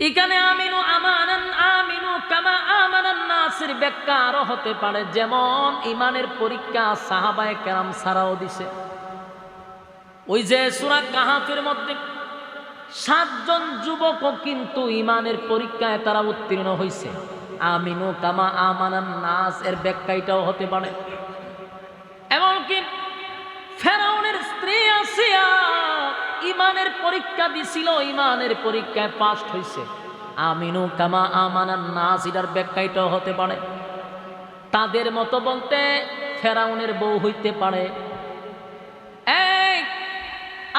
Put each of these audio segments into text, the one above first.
এখানে আমিনু আমানান আমিনু কামা আমানান নাসের ব্যাখ্যা আরও হতে পারে, যেমন ইমানের পরীক্ষা সাহাবায়ে কেরাম সারাও দিছে। ওই যে সুরা কাহাফের মধ্যে সাতজন যুবকও কিন্তু ইমানের পরীক্ষায় তারা উত্তীর্ণ হয়েছে আমিনু কামা আমানান নাস, এর ব্যাখ্যা এটাও হতে পারে। এমনকি ফেরাউনের স্ত্রী আসিয়া ইমানের পরীক্ষা দিছিল, ইমানের পরীক্ষায় পাস হয়েছে আমিনু কামা আমানান নাস, এটার ব্যাখ্যাটাও হতে পারে। তাদের মতো বলতে ফেরাউনের বউ হইতে পারে।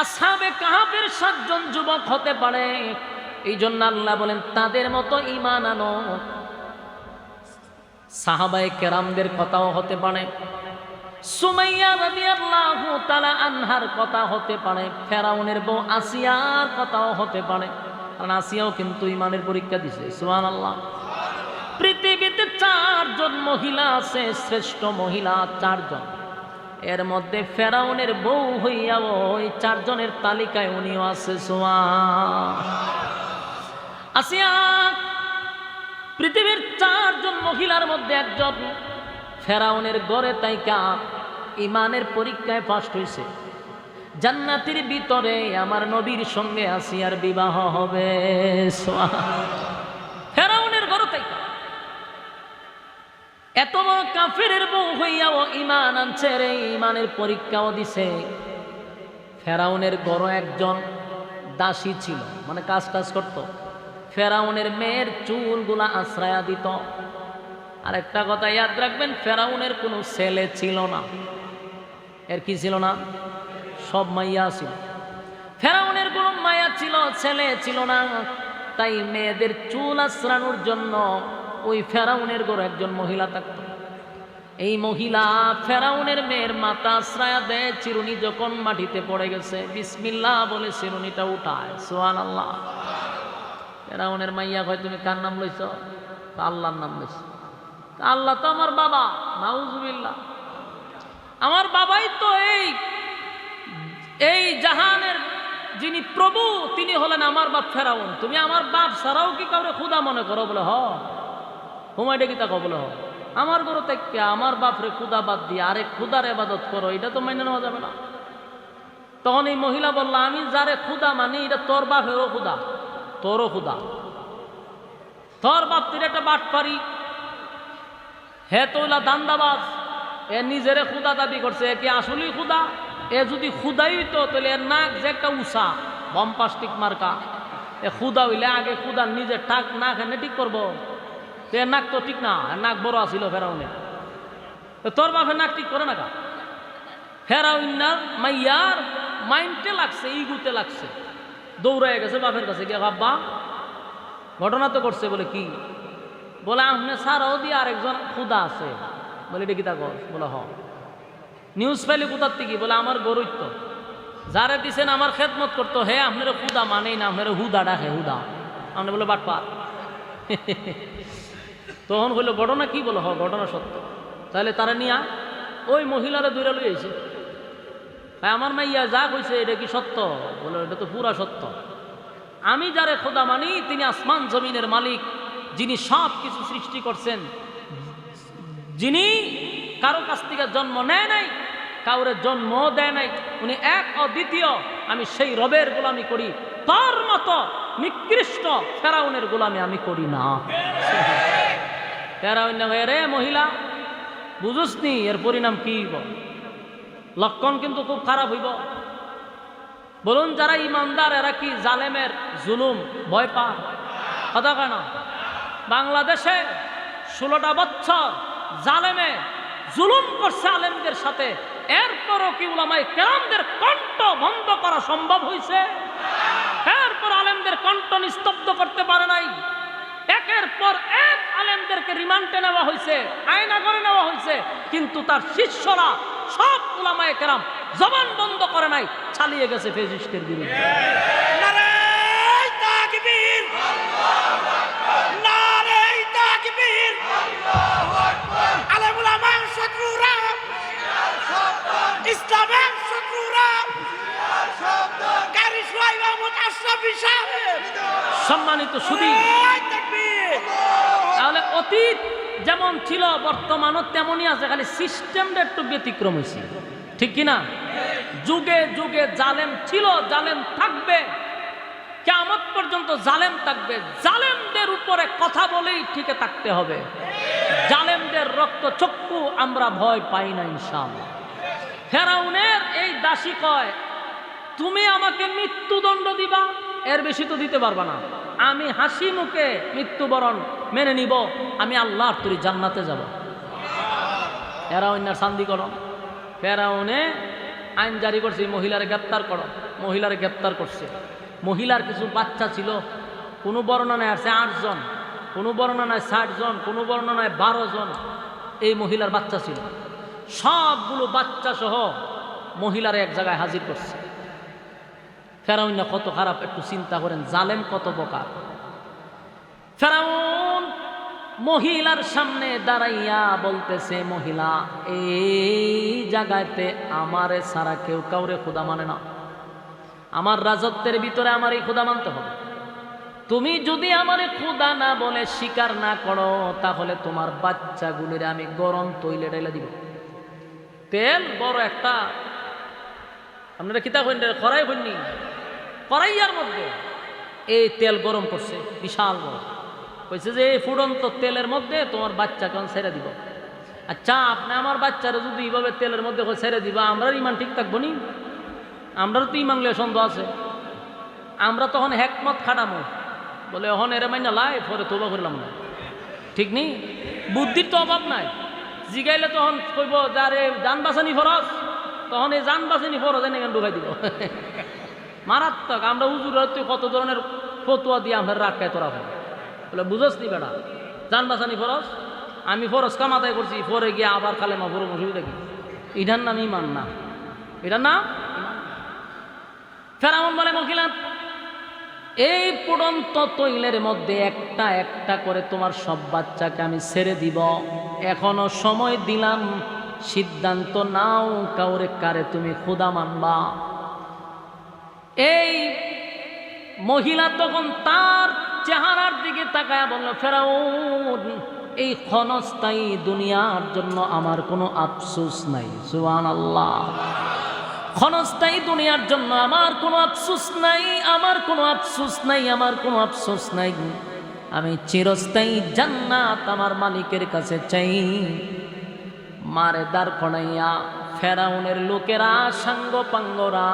আসাবে কাহাবের সাতজন যুবক হতে পারে। এই জন্য আল্লাহ বলেন, তাদের মতো ইমান আনো। সাহাবায়ে কেরামদের কথাও হতে পারে। সুমাইয়া রাদিয়াল্লাহু তাআলা আনহার কথা হতে পারে, ফেরাউনের বউ আসিয়ার কথাও হতে পারে। কারণ আসিয়াও কিন্তু ইমানের পরীক্ষা দিছে, সুবহানাল্লাহ। পৃথিবীতে চারজন মহিলা আছে, শ্রেষ্ঠ মহিলা চারজন। এর মধ্যে ফেরাউনের বউ হইয়া ওই চারজনের তালিকায় উনিও আছে সোয়া আসিয়া, পৃথিবীর চারজন মহিলার মধ্যে একজন, ফেরাউনের গড়ে তাইকা ইমানের পরীক্ষায় ফার্স্ট হয়েছে জান্নাতির ভিতরে আমার নবীর সঙ্গে আসিয়ার বিবাহ হবে। ফেরাউনের তাইকা এত কাফের বউ হইয়াও ইমান আনছে রে ইমানের পরীক্ষাও দিছে। ফেরাউনের গড় একজন দাসী ছিল মানে কাজ কাজ করত। ফেরাউনের মেয়ের চুলগুলা আশ্রয়া দিত। আর একটা কথা, ইয়াদ রাখবেন, ফেরাউনের কোনো ছেলে ছিল না। এর কি ছিল না? সব মাইয়া ছিল। ফেরাউনের কোনো মায়া ছিল, ছেলে ছিল না। তাই মেয়েদের চুল আশ্রানোর জন্য ওই ফেরাউনের গড় একজন মহিলা থাকত। এই মহিলা ফেরাউনের মেয়ের মাথা আশ্রয়া দেয়, চিরুনি যখন মাটিতে পড়ে গেছে। বিসমিল্লা বলে চিরুনিটা উঠায়। সোহান আল্লাহ ফেরাউনের মাইয়া কয়, তুমি কার নাম লইছ? আল্লাহর নাম লইছ। আল্লাহ তো আমার বাবা। নাউজুবিল্লাহ। আমার বাবাই তো এই এই জাহানের যিনি প্রভু, তিনি হলেন আমার বাপ ফেরাউন। তুমি আমার বাপ ছাড়াও কি কাউরে খুদা মনে করো? বলে, হ। হুমাইটা কি তাকে বলে হ আমার গরু থেকে আমার বাপরে খুদা বাদ দিয়ে আরে খুদার এবাদত করো, এটা তো মেনে নেওয়া যাবে না। তখন এই মহিলা বলল, আমি যারে খুদা মানি, এটা তোর বাপেরও খুদা তোরও খুদা তোর বাপ তুই একটা বাট পারি হে তোলা দান্দাবাজ এ নিজেরে খুদা দাবি করছে কি আসলেই খুদা? এ যদি খুদাই হইতো তাহলে এর নাক যে একটা উষা বম্পাস্টিক মার্কা। এ খুদা হইলে আগে খুদা নিজের টাক নাক এনে ঠিক করব। তো এর নাক তো ঠিক না, এর নাক বড় আসিল ফেরাউনে তো তোর বাপের নাক ঠিক করে না কা? ফেরাউন্নার মাইয়ার মাইন্ডে লাগছে, ইগুতে লাগছে। দৌড়ায় গেছে বাপের কাছে গিয়ে বাবা ঘটনা তো করছে বলে কি? বলে আপনি সারাও দিয়ে আরেকজন খুদা আছে। বলে, এটা কি তা কর বলে, হ। নিউজ পাইলে কোথার থেকে? বলে, আমার গরুই তো। যারা দিছেন আমার খেদমত করতো, হে, আপনার খুদা মানেই না, আপনার হুদা ডাকে, হুদা। আপনি বলে বাটপা তখন হইল, ঘটনা কি? বলো, হ, ঘটনা সত্য। তাহলে তারা নিয়া ওই মহিলারা দূরে লই আইছে। ভাই, আমার মাইয়া যা কইছে, এটা কি সত্য? বলে, এটা তো পুরা সত্য। আমি যারে খোদা মানি, তিনি আসমান জমিনের মালিক, যিনি সব কিছু সৃষ্টি করছেন। যিনি কারও কাছ থেকে জন্ম নেয় নাই, কাউরে জন্ম দেয় নাই, উনি এক অদ্বিতীয়, আমি সেই রবের গোলামি করি। তার মতো নিকৃষ্ট ফেরাউনের গোলামি আমি করি না। ফেরাউন রে মহিলা বুঝুস নি এর পরিণাম কি হইব? লক্ষণ কিন্তু খুব খারাপ হইব। বলুন, যারা ইমানদার, এরা কি জালেমের জুলুম, ভয় পা কথা কেন বাংলাদেশে ষোলোটা বছর জালেমে জুলুম করছে আলেমদের সাথে। এরপরও কি উলামাই কেরামদের কণ্ঠ বন্ধ করা সম্ভব হয়েছে এরপর আলেমদের কণ্ঠ নিস্তব্ধ করতে পারে নাই। একের পর এক আলেমদেরকে রিমান্ডে নেওয়া হয়েছে আয়না করে নেওয়া হয়েছে কিন্তু তার শিষ্যরা সব উলামায়ে কেরাম জবান বন্ধ করে নাই, চালিয়ে গেছে ফেজিস্টের বিরুদ্ধে। শত্রুরা। ইসলামের শত্রুরা। কারি সাহেব সম্মানিত সুদী তাহলে অতীত যেমন ছিল বর্তমানও তেমনই আছে খালি সিস্টেমটা একটু ব্যতিক্রম হয়েছে। ঠিক কি না যুগে যুগে জালেম ছিল জালেম থাকবে। কেমন পর্যন্ত জালেম থাকবে। জালেমদের উপরে কথা বলেই ঠিকে থাকতে হবে। রক্ত চক্ষু আমরা ভয় পাই না, ইনশাআল্লাহ। ফেরাউনের এই দাসী কয়, তুমি আমাকে মৃত্যুদণ্ড দিবা, এর বেশি তো দিতে পারবা না। আমি হাসি মুখে মৃত্যুবরণ মেনে নিব, আমি আল্লাহর তুরি জান্নাতে যাব। ফেরাউনার শান্তি করো। ফেরাউনে আইন জারি করছে মহিলার গ্রেপ্তার করো, মহিলার গ্রেপ্তার করছে। মহিলার কিছু বাচ্চা ছিল, কোনো বর্ণনায় আছে আটজন, কোনো বর্ণনায় ষাট জন, কোনো বর্ণনায় বারো জন। এই মহিলার বাচ্চা ছিল। সবগুলো বাচ্চা সহ মহিলারা এক জায়গায় হাজির করছে। ফেরাউন কত খারাপ, একটু চিন্তা করেন, জালেম কত বোকার ফেরাউন মহিলার সামনে দাঁড়াইয়া বলতেছে, মহিলা, এই জায়গাতে আমারে সারা কেউ কাউরে খোদা মানে না। আমার রাজত্বের ভিতরে আমার এই খোদা মানতে হবে। তুমি যদি আমারে খোদা না বলে স্বীকার না করো, তাহলে তোমার বাচ্চাগুলির আমি গরম তৈলে ঢেলে দিব। তেল, বড় একটা, আপনারা কিতা কইন খরাই কইনি করাইয়ার মধ্যে এই তেল গরম করছে, বিশাল বড় কইছে যে এই ফুটন্ত তেলের মধ্যে তোমার বাচ্চা কেমন ছেড়ে দিব। আচ্ছা আপনি আমার বাচ্চারা যদি এইভাবে তেলের মধ্যে ছেড়ে দিবা আমরা ইমান ঠিক থাকব নি? আমরাও তো ইমান লিয়ে সন্দেহ আছে। আমরা তখন হেকমত খাটামো। বলে এখন এরে মাইনা লাই পরে তোবা করলাম না। ঠিক নেই? বুদ্ধির তো অভাব নাই। জিগাইলে তখন কইব যারে যান বাঁচানি ফরস তখন এই যান বাঁচানি ফরস এনে কেন ঢুকাই দিব? মারাত্মক, আমরা উজুর কত ধরনের ফতুয়া দিয়ে আমরা রাখায় তোরা বলে, বুঝস নি বেটা যান বাঁচানি ফরস আমি ফরস কামাতাই করছি, পরে গিয়ে আবার খালে মা ফরম অসুবিধা কি এটার নাম ইমান না। এটার নাম ফেরামন বলে মহিলা এই পুরন্ত তৈলের মধ্যে একটা একটা করে তোমার সব বাচ্চাকে আমি ছেড়ে দিব। এখনও সময় দিলাম, সিদ্ধান্ত নাও কাউরে কারে তুমি খুদা মানবা। এই মহিলা তখন তার চেহারার দিকে তাকায় বলল, ফেরাউন, এই ক্ষণস্থায়ী দুনিয়ার জন্য আমার কোনো আফসোস নাই সুহান আল্লাহ ক্ষণস্থায়ী দুনিয়ার জন্য আমার কোনো আফসোস নাই, আমার কোনো আফসোস নাই, আমার কোনো আফসোস নাই। আমি চিরস্থায়ী জান্নাত আমার মালিকের কাছে চাই। মারে দাঁড় কনাইয়া ফেরাউনের লোকেরা, সাঙ্গ পাঙ্গরা,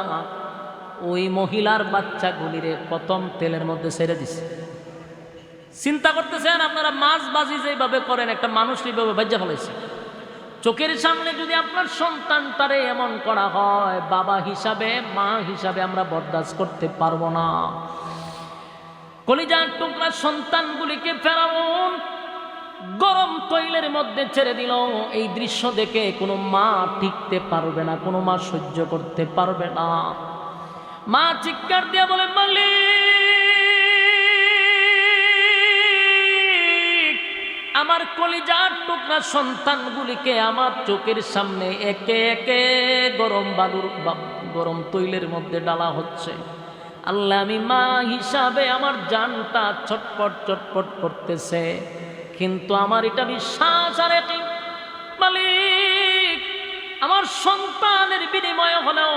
ওই মহিলার বাচ্চাগুলিরে প্রথম তেলের মধ্যে ছেড়ে দিছে। চিন্তা করতেছেন, আপনারা মাছ বাজি যেভাবে করেন, একটা মানুষ এইভাবে বাজ্যা ফেলাইছে। চোখের সামনে যদি আপনার সন্তানটারে এমন করা হয়, বাবা হিসাবে, মা হিসাবে আমরা বরদাস্ত করতে পারব না। কলিজার টুকরা সন্তানগুলিকে ফেরাউন গরম তৈলের মধ্যে ছেড়ে দিল। এই দৃশ্য দেখে কোনো মা টিকতে পারবে না, কোনো মা সহ্য করতে পারবে না। মা চিৎকার দিয়ে বলে, মালিক! আমার কলিজার টুকরা সন্তানগুলিকে আমার চোখের সামনে একে একে গরম বালুর গরম তৈলের মধ্যে ডালা হচ্ছে। আল্লাহ আমি মা হিসাবে আমার জানটা ছটপট চটপট করতেছে, কিন্তু আমার এটা বিশ্বাস আর মালিক, আমার সন্তানের বিনিময় হলেও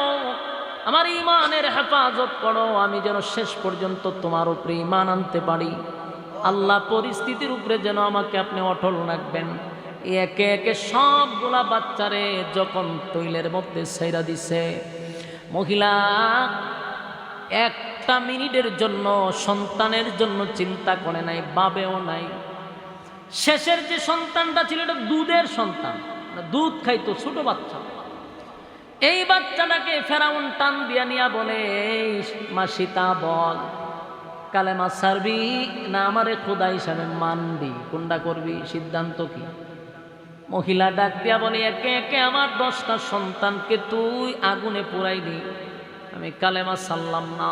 আমার ইমানের হেফাজত করো, আমি যেন শেষ পর্যন্ত তোমার উপরে ইমান আনতে পারি। আল্লাহ পরিস্থিতির উপরে যেন আমাকে আপনি অটল রাখবেন। একে একে সবগুলা বাচ্চারে যখন তৈলের মধ্যে সেরা দিছে, মহিলা, একটা মিনিটের জন্য, সন্তানের জন্য চিন্তা করে নাই বাবেও নাই। শেষের যে সন্তানটা ছিল, এটা দুধের সন্তান। দুধ খাইতো, ছোট বাচ্চা। এই বাচ্চাটাকে ফেরাউন টান দিয়া নিয়া বলে, এই মা সীতা বল কালেমা সারবি না আমারে খোদা হিসাবে মানবি? কোনটা করবি? সিদ্ধান্ত কি? মহিলা ডাক দিয়া বলে, একে একে আমার দশটা সন্তানকে তুই আগুনে পুরাইলি আমি কালেমা সারলাম না।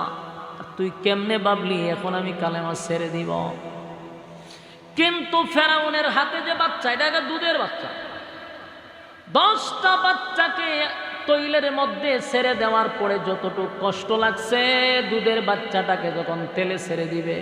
তুই কেমনে ভাবলি এখন আমি কালেমা ছেড়ে দিব। কিন্তু ফেরাউনের হাতে যে বাচ্চা, এটা একটা দুধের বাচ্চা। দশটা বাচ্চাকে তৈলের মধ্যে সেরে দেওয়ার পরে যতটুকু কষ্ট লাগছে দুধের বাচ্চাটাকে যখন তেলে সেরে দিবে